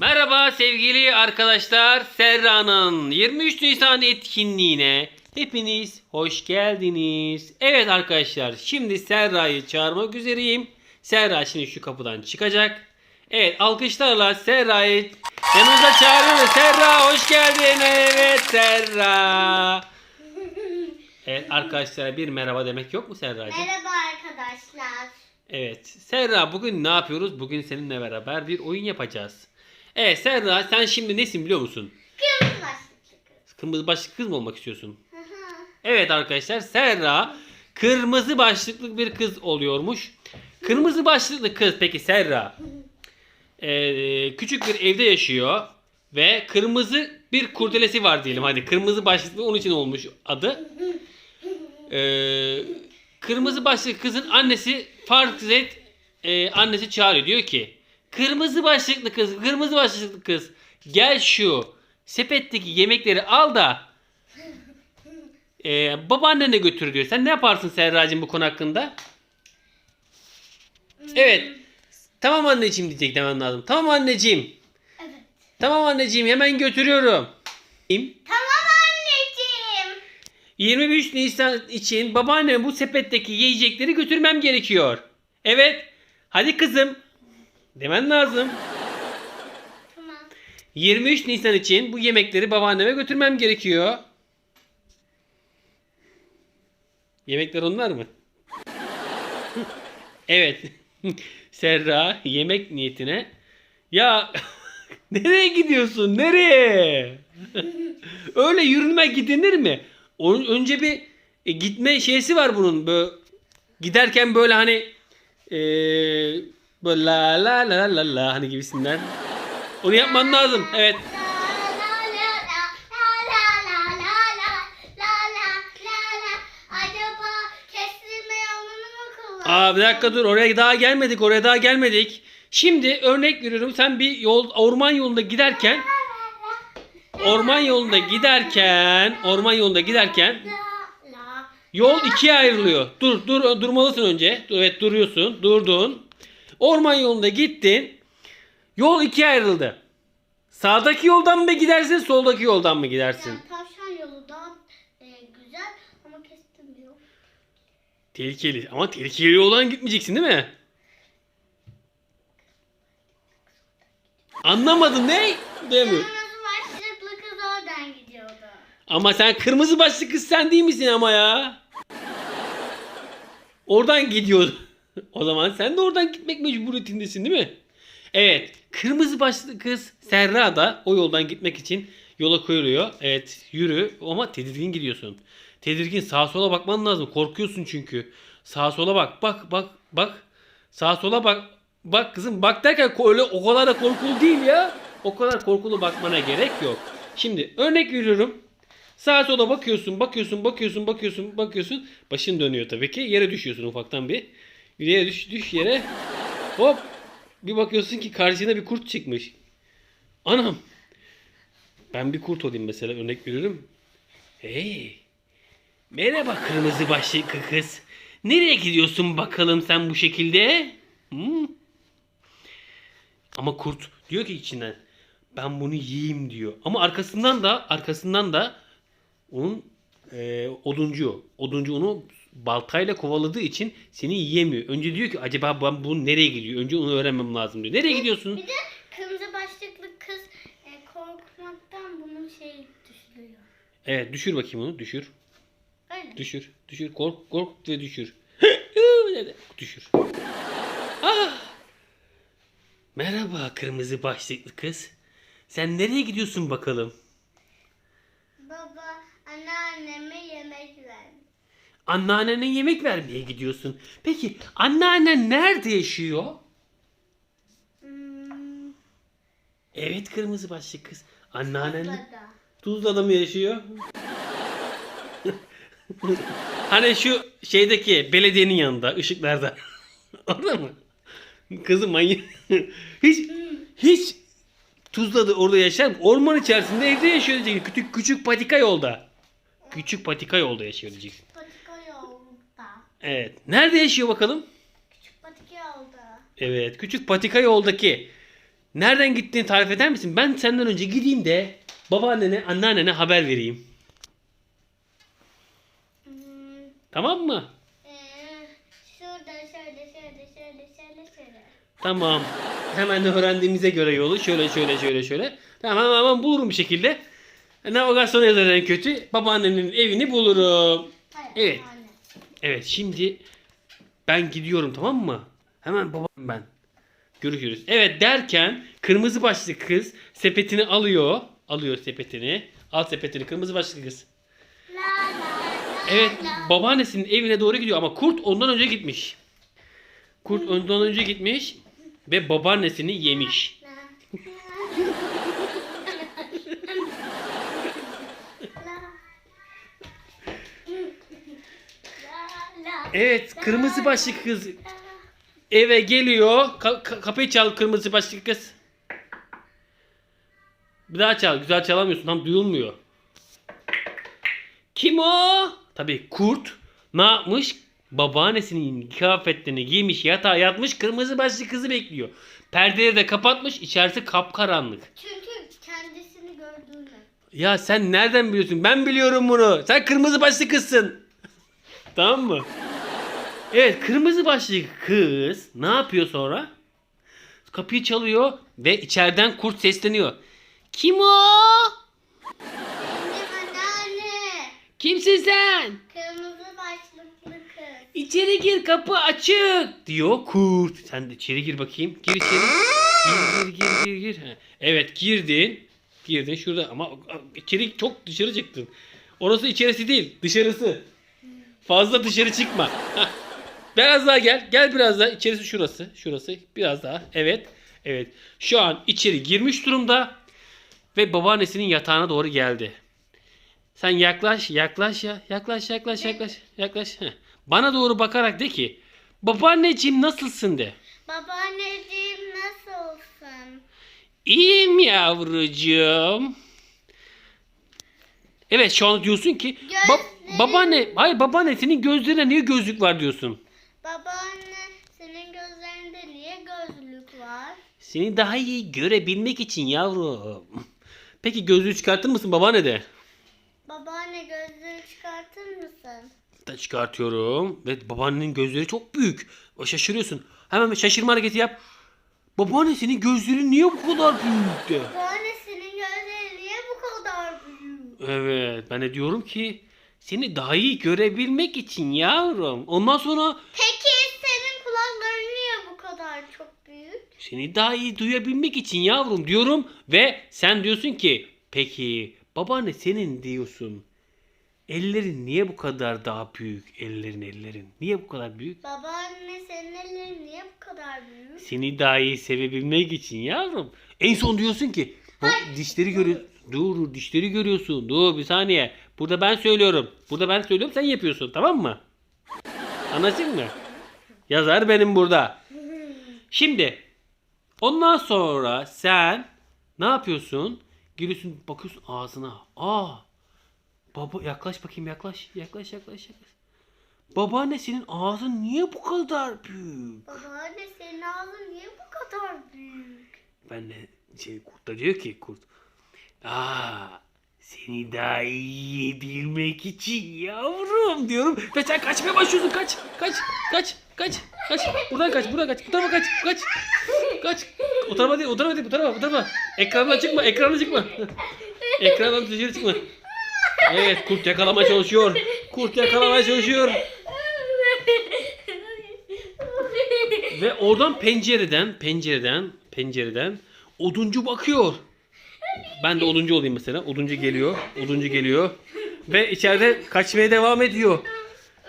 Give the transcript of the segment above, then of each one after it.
Merhaba sevgili arkadaşlar. Serra'nın 23 Nisan etkinliğine hepiniz hoş geldiniz. Evet arkadaşlar şimdi Serra'yı çağırmak üzereyim. Serra şimdi şu kapıdan çıkacak. Evet alkışlarla Serra'yı yanımıza çağırıyoruz. Serra hoş geldin. Evet Serra. Evet arkadaşlara bir merhaba demek yok mu Serracığım? Merhaba arkadaşlar. Evet. Serra bugün ne yapıyoruz? Bugün seninle beraber bir oyun yapacağız. Evet Serra sen şimdi nesin biliyor musun? Kırmızı başlıklı kız. Kırmızı başlıklı kız mı olmak istiyorsun? Hı hı. Evet arkadaşlar Serra kırmızı başlıklı bir kız oluyormuş. Kırmızı başlıklı kız peki Serra ee, küçük bir evde yaşıyor ve kırmızı bir kurdelesi var diyelim hadi kırmızı başlıklı onun için olmuş adı. Ee, kırmızı başlıklı kızın annesi fark et e, annesi çağırıyor diyor ki kırmızı başlıklı kız kırmızı başlıklı kız gel şu sepetteki yemekleri al da ee, babaannene götür diyor. Sen ne yaparsın Serracığım bu konu hakkında? Evet. Tamam anneciğim diyecek demen lazım. Tamam anneciğim. Evet. Tamam anneciğim hemen götürüyorum. Tamam anneciğim. 23 Nisan için babaanneme bu sepetteki yiyecekleri götürmem gerekiyor. Evet. Hadi kızım. Demen lazım. Tamam. 23 Nisan için bu yemekleri babaanneme götürmem gerekiyor. Yemekler onlar mı? evet. Serra yemek niyetine. Ya nereye gidiyorsun? Nereye? Öyle yürünme gidilir mi? Önce bir e, gitme şeysi var bunun. Böyle giderken böyle hani e, böyle la la la la la hani gibisinden. Onu yapman lazım. Evet. Aa bir dakika dur oraya daha gelmedik oraya daha gelmedik. Şimdi örnek veriyorum sen bir yol orman yolunda giderken orman yolunda giderken orman yolunda giderken yol ikiye ayrılıyor. Dur dur durmalısın önce. Evet duruyorsun. Durdun. Orman yolunda gittin. Yol ikiye ayrıldı. Sağdaki yoldan mı gidersin, soldaki yoldan mı gidersin? Yani tavşan yolu daha e, güzel ama kestirmiyor. Tehlikeli ama tehlikeli yoldan gitmeyeceksin değil mi? Anlamadın ne? Demiyor. Kırmızı başlıklı kız oradan gidiyordu. Ama sen kırmızı başlı kız sen değil misin ama ya? Oradan gidiyordu. O zaman sen de oradan gitmek mecburiyetindesin değil mi? Evet. Kırmızı başlı kız Serra da o yoldan gitmek için yola koyuluyor. Evet yürü ama tedirgin gidiyorsun. Tedirgin sağa sola bakman lazım. Korkuyorsun çünkü. Sağa sola bak. Bak bak bak. Sağa sola bak. Bak kızım bak derken öyle o kadar da korkulu değil ya. O kadar korkulu bakmana gerek yok. Şimdi örnek veriyorum. Sağa sola bakıyorsun, bakıyorsun, bakıyorsun, bakıyorsun, bakıyorsun. Başın dönüyor tabii ki. Yere düşüyorsun ufaktan bir. Yere düş, düş yere. Hop. Bir bakıyorsun ki karşına bir kurt çıkmış. Anam. Ben bir kurt olayım mesela örnek veriyorum. Hey. Merhaba kırmızı başlıklı kız. Nereye gidiyorsun bakalım sen bu şekilde? Hmm. Ama kurt diyor ki içinden ben bunu yiyeyim diyor. Ama arkasından da arkasından da onun e, oduncu. Oduncu onu baltayla kovaladığı için seni yiyemiyor. Önce diyor ki acaba ben bu nereye gidiyor? Önce onu öğrenmem lazım diyor. Nereye gidiyorsun? Bir de kırmızı başlıklı kız e, korkmaktan bunun şey düşürüyor. Evet düşür bakayım onu. Düşür. Düşür. Düşür. Kork kork ve düşür. düşür. Ah! Merhaba kırmızı başlıklı kız. Sen nereye gidiyorsun bakalım? Baba anneanneme yemek verdi. Anneannene yemek vermeye gidiyorsun. Peki anneannen nerede yaşıyor? Hmm, Evet kırmızı başlı kız. Anneannen Tuzla'da. Tuzla'da mı yaşıyor? Hani şu şeydeki belediyenin yanında ışıklarda. Orada mı? Kızım manyak. hiç hiç Tuzla'da orada yaşar mı? Orman içerisinde evde yaşıyor diyecek. Küçük küçük patika yolda. Küçük patika yolda yaşıyor diyeceksin. Patika yolda. Evet. Nerede yaşıyor bakalım? Küçük patika yolda. Evet. Küçük patika yoldaki. Nereden gittiğini tarif eder misin? Ben senden önce gideyim de babaannene, anneannene haber vereyim. Hmm, Tamam mı? ee, şurada şöyle şöyle şöyle şöyle şöyle. Tamam. Hemen öğrendiğimize göre yolu şöyle şöyle şöyle şöyle. Tamam hemen, hemen bulurum bir şekilde. Navigasyon yazar en kötü. Babaannenin evini bulurum. Hayır, Evet. anne. Evet şimdi ben gidiyorum tamam mı? Hemen babam ben. Görüşürüz. Evet derken kırmızı başlı kız sepetini alıyor. Alıyor sepetini. Al sepetini kırmızı başlı kız. Evet babaannesinin evine doğru gidiyor ama kurt ondan önce gitmiş. Kurt ondan önce gitmiş ve babaannesini yemiş. Evet kırmızı başlı kız eve geliyor. Ka- ka- kapıyı çal kırmızı başlı kız. Bir daha çal. Güzel çalamıyorsun. Tam duyulmuyor. Kim o? Tabii kurt ne yapmış? Babaannesinin kıyafetlerini giymiş yatağa yatmış kırmızı başlı kızı bekliyor. Perdeleri de kapatmış içerisi kapkaranlık. Çünkü kendisini gördüğünü. Ya sen nereden biliyorsun? Ben biliyorum bunu. Sen kırmızı başlı kızsın. tamam mı? Evet kırmızı başlı kız ne yapıyor sonra? Kapıyı çalıyor ve içeriden kurt sesleniyor. Kim o? Anne anneanne. Kimsin sen? Kırmızı başlıklı kız. İçeri gir kapı açık diyor kurt. Sen de içeri gir bakayım. Gir içeri. Gir gir gir gir. gir. Ha, Evet girdin. Girdin şurada ama içeri çok dışarı çıktın. Orası içerisi değil dışarısı. Fazla dışarı çıkma. Biraz daha gel. Gel biraz daha. İçerisi şurası. Şurası. Biraz daha. Evet. Evet. Şu an içeri girmiş durumda. Ve babaannesinin yatağına doğru geldi. Sen yaklaş, yaklaş ya. Yaklaş, yaklaş, yaklaş, yaklaş. Heh. Bana doğru bakarak de ki, babaanneciğim nasılsın de. Babaanneciğim nasılsın? İyiyim yavrucuğum. Evet şu an diyorsun ki ba- babaanne hayır babaanne senin gözlerine niye gözlük var diyorsun. Babaanne senin gözlerinde niye gözlük var? Seni daha iyi görebilmek için yavrum. Peki gözlüğü çıkartır mısın babaanne de? Babaanne gözlüğü çıkartır mısın? Da çıkartıyorum ve babaannenin gözleri çok büyük. O şaşırıyorsun. Hemen bir şaşırma hareketi yap. Babaanne senin gözlerin niye bu kadar büyük de? Babaanne senin gözleri niye bu kadar büyük? Evet ben de diyorum ki seni daha iyi görebilmek için yavrum. Ondan sonra Peki senin kulakların niye bu kadar çok büyük? seni daha iyi duyabilmek için yavrum diyorum. Ve sen diyorsun ki peki babaanne senin diyorsun. Ellerin niye bu kadar daha büyük? Ellerin ellerin. Niye bu kadar büyük? Babaanne senin ellerin niye bu kadar büyük? Seni daha iyi sevebilmek için yavrum. En son diyorsun ki bak, dişleri görüyor. Dur dur, dişleri görüyorsun. Dur bir saniye. Burada ben söylüyorum. Burada ben söylüyorum sen yapıyorsun tamam mı? Anlaşıldı mı? Yazar benim burada. Şimdi ondan sonra sen ne yapıyorsun? Giriyorsun bakıyorsun ağzına. Aa. Baba yaklaş bakayım yaklaş. Yaklaş yaklaş yaklaş. Babaanne senin ağzın niye bu kadar büyük? Babaanne senin ağzın niye bu kadar büyük? Ben de şey kurt da diyor ki kurt. Aa seni daha iyi bilmek için yavrum diyorum. Ve sen kaçmaya başlıyorsun kaç kaç kaç kaç kaç. Buradan kaç buradan kaç bu tarafa kaç kaç kaç. O tarafa değil o tarafa değil bu tarafa bu tarafa. Ekrandan çıkma ekrandan çıkma. Ekrandan dışarı çıkma. Evet kurt yakalamaya çalışıyor. Kurt yakalamaya çalışıyor. Ve oradan pencereden, pencereden, pencereden oduncu bakıyor. Ben de oduncu olayım mesela. Oduncu geliyor, oduncu geliyor. Ve içeride kaçmaya devam ediyor.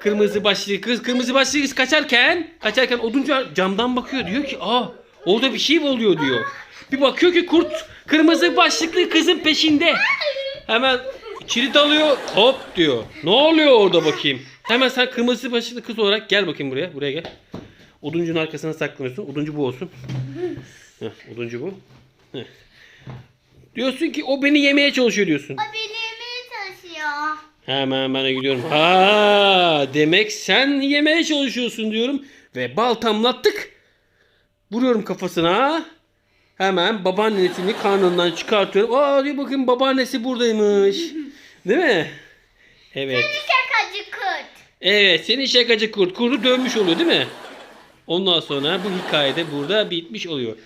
Kırmızı başlı kız, kırmızı başlı kız kaçarken, kaçarken oduncu camdan bakıyor. Diyor ki, aa orada bir şey mi oluyor diyor. Bir bakıyor ki kurt kırmızı başlıklı kızın peşinde. Hemen içeri dalıyor. Hop diyor. Ne oluyor orada bakayım. Hemen sen kırmızı başlıklı kız olarak gel bakayım buraya. Buraya gel. Oduncunun arkasına saklanıyorsun. Oduncu bu olsun. Heh, oduncu bu. Heh. Diyorsun ki o beni yemeye çalışıyor diyorsun. O beni yemeye çalışıyor. Hemen ben de gidiyorum. Ha, demek sen yemeye çalışıyorsun diyorum. Ve baltamla tık. Vuruyorum kafasına. Hemen babaannesini karnından çıkartıyorum. Aa diyor bakın babaannesi buradaymış. Değil mi? Evet. Şakacı kurt. Evet senin şakacı kurt. Kurdu dönmüş oluyor değil mi? Ondan sonra bu hikayede burada bitmiş oluyor.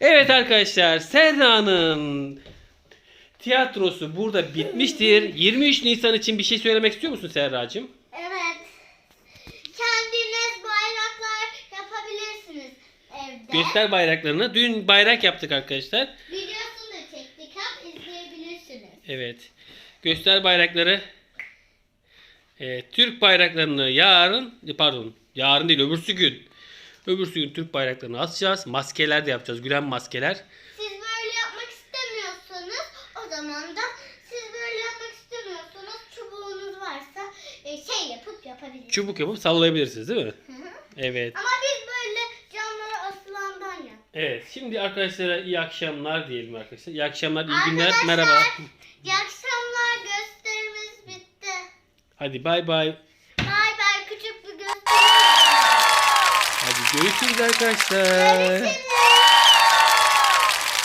Evet arkadaşlar Serra'nın tiyatrosu burada bitmiştir. 23 Nisan için bir şey söylemek istiyor musun Serracığım? Evet. Kendiniz bayraklar yapabilirsiniz evde. Göster bayraklarını. Dün bayrak yaptık arkadaşlar. Hem izleyebilirsiniz. Evet. Göster bayrakları. Evet, Türk bayraklarını yarın, pardon, yarın değil öbürsü gün. Öbürsü gün Türk bayraklarını asacağız. Maskeler de yapacağız. Gülen maskeler. Siz böyle yapmak istemiyorsanız o zaman da siz böyle yapmak istemiyorsanız çubuğunuz varsa e, şey yapıp yapabilirsiniz. Çubuk yapıp sallayabilirsiniz değil mi? Hı hı. Evet. Ama biz böyle camlara asılandan yap. Evet. Şimdi arkadaşlara iyi akşamlar diyelim arkadaşlar. İyi akşamlar, iyi günler. Arkadaşlar, Merhaba. İyi akşamlar gösterimiz bitti. Hadi bay bay. Bay bay küçük bir gösteri. Hadi görüşürüz arkadaşlar. Görüşürüz.